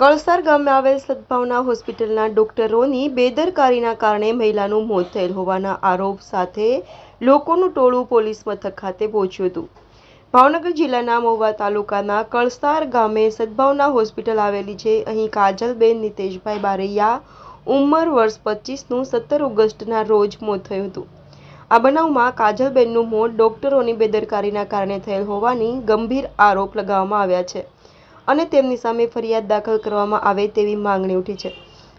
કળસાર ગામે આવેલ સદભાવના હોસ્પિટલના ડોક્ટરોની બેદરકારીના કારણે મહિલાનું મોત થયેલ હોવાના આરોપ સાથે લોકોનું ટોળું પોલીસ મથક ખાતે પહોંચ્યું હતું. ભાવનગર જિલ્લાના મહુવા તાલુકાના કળસાર ગામે સદભાવના હોસ્પિટલ આવેલી છે. અહીં કાજલબેન નિતેશભાઈ બારૈયા, ઉંમર વર્ષ પચીસનું સત્તર ઓગસ્ટના રોજ મોત થયું હતું. આ બનાવમાં કાજલબેનનું મોત ડોક્ટરોની બેદરકારીના કારણે થયેલ હોવાની ગંભીર આરોપ લગાવવામાં આવ્યા છે. અને તેમની સામે ફરિયાદ દાખલ કરવામાં આવે તેવી માંગણી ઉઠી છે.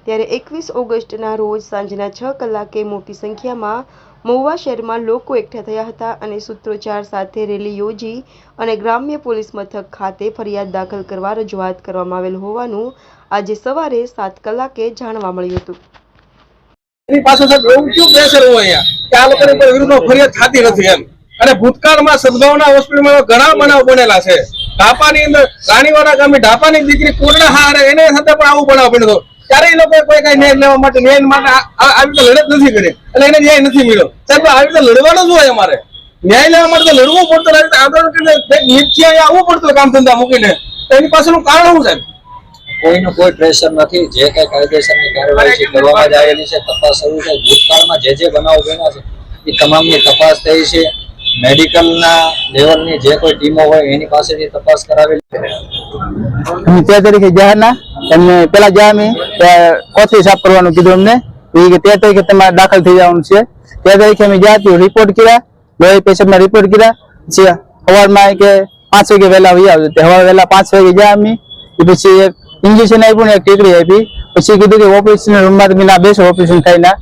ત્યારે એકવીસ ઓગસ્ટના રોજ સાંજના છ કલાકે મોટી સંખ્યામાં મહુવા શહેરમાં લોકો એકઠા થયા હતા અને સૂત્રોચ્ચાર સાથે રેલી યોજી અને ગ્રામ્ય પોલીસ મથક ખાતે ફરિયાદ દાખલ કરવા રજૂઆત કરવામાં આવેલ હોવાનું આજે સવારે સાત કલાકે જાણવા મળ્યું હતું. ફરિયાદ થતી નથી એમ. અને ભૂતકાળમાં સદભાવના હોસ્પિટલમાં ઘણા બનાવ બનેલા છે. ઢાપાની અંદર રાણીવાડા ગામે ઢાપાની દીકરી પૂર્ણ હારે, એને સાથે પણ આવું બનાવ પડ્યો ત્યારે એ લોકો કોઈ કઈ ન્યાય લેવા માટે ન્યાય માટે આવી રીતે લડત નથી કરી. એટલે એને ન્યાય નથી મળ્યો. સાહેબ આવી રીતે લડવાનું જ હોય અમારે? ન્યાય લેવા માટે તો લડવું પડતું, આવી આંદોલન કરીને નીચે અહીંયા આવવું પડતું કામ ધંધા મૂકીને. એની પાછળનું કારણ શું, સાહેબ? કોઈનું કોઈ પ્રેશર નથી. જે કઈ કાયદેસરની કાર્યવાહી છે, કરવામાં જ આવેલી છે, તપાસ શરૂ છે. ભૂતકાળમાં જે જે બનાવો બન્યા છે, એ તમામની તપાસ થઈ છે. મેડિકલના લેવલની જે કોઈ ટીમો હોય એની પાસેથી તપાસ કરાવેલી અમે તે તરીકે ગયા ના એમને પેલા ગયા અમે કોથી સાફ કરવાનું કીધું અમને. તે તારીખે તમારે દાખલ થઈ જવાનું છે. તે તારીખે અમે ગયા હતું રિપોર્ટ કર્યા. લોહી પેશન્ટના રિપોર્ટ કર્યા. પછી સવારમાં કે પાંચ વાગે વહેલા વહી આવજો. તે સવારે વહેલા પાંચ વાગે ગયા અમે. પછી એક ઇન્જેક્શન આપ્યું ને એક ટીકડી આપી. પછી કીધું કે ઓપરેશન રૂમમાં તમે ના બેસો, ઓપરેશન થાય ના.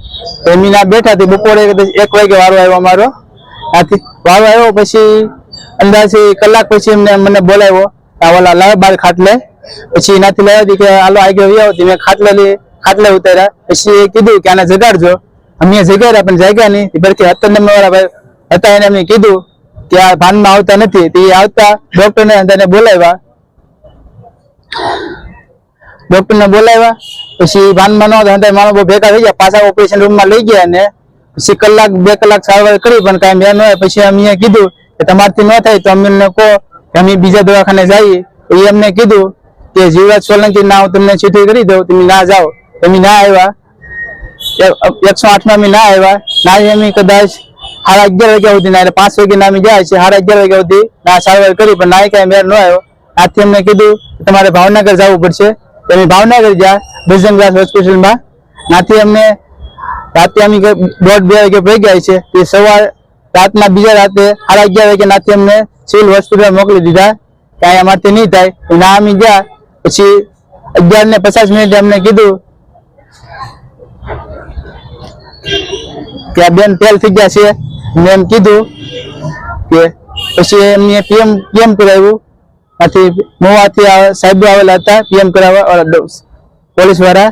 તો એમ ના બેઠા બપોરે એક વાગે વારો આવ્યો અમારો. આથી વાવ આવ્યો, પછી અંદાજે કલાક પછી એમને મને બોલાવ્યો આ ઓલા લાવ બાર ખાટલે. પછી એનાથી લાવ્યા હતી કે હાલો આગળ આવી આવો મેં ખાટલે લઈ, ખાટલે ઉતાર્યા. પછી એ કીધું કે આને જગાડજો. અમે જગાડ્યા, પણ જાગ્યા નહીં. તે પરથી હતર નંબર વાળા ભાઈ હતા, એને અમે કીધું કે આ ભાનમાં આવતા નથી. તે આવતા ડોક્ટરને અંદર અંદરને બોલાવ્યા. ડૉક્ટરને બોલાવ્યા. પછી ભાનમાં ન હતા માણસો બહુ ભેગા થઈ ગયા. પાછા ઓપરેશન રૂમમાં લઈ ગયા અને પછી કલાક, બે કલાક સારવાર કરી પણ કાંઈ ન હોય. પછી અમે કીધું કે તમારથી ન થાય તો અમને કહો કે અમે બીજા દવાખાને જઈએ. એ અમને કીધું કે જીવરાજ સોલંકી ના, હું તમને ચીઠી કરી દઉં, તમે ના જાઓ. તમે ના આવ્યા. એકસો આઠમાં અમે ના આવ્યા. ના અમે કદાચ સાડા અગિયાર વાગ્યા સુધી ના એટલે પાંચ વાગે ના અમે જાય છે સાડા અગિયાર વાગ્યા સુધી ના સારવાર કરી, પણ ના કાંઈ મેર ન આવ્યો. આથી અમને કીધું કે તમારે ભાવનગર જવું પડશે. અમે ભાવનગર ગયા બજરંગદાસ હોસ્પિટલમાં. નાથી અમને રાતે અમે દોઢ બે વાગે ભાઈ ગયા છે તે સવાર રાતના બીજા રાતે સાડા અગિયાર વાગે નાથી અમને સિવિલ હોસ્પિટલ મોકલી દીધા અહીંયા અમારથી નહીં થાય. ના, અમે ગયા. પછી અગિયાર ને પચાસ મિનિટે અમને કીધું કે આ બેન ફેલ થઈ ગયા છે. મેં એમ કીધું કે પછી એમને પીએમ પીએમ કરાવ્યું. આથી મોવાથી સાહેબ આવેલા હતા, પીએમ કરાવવા પોલીસવાળા.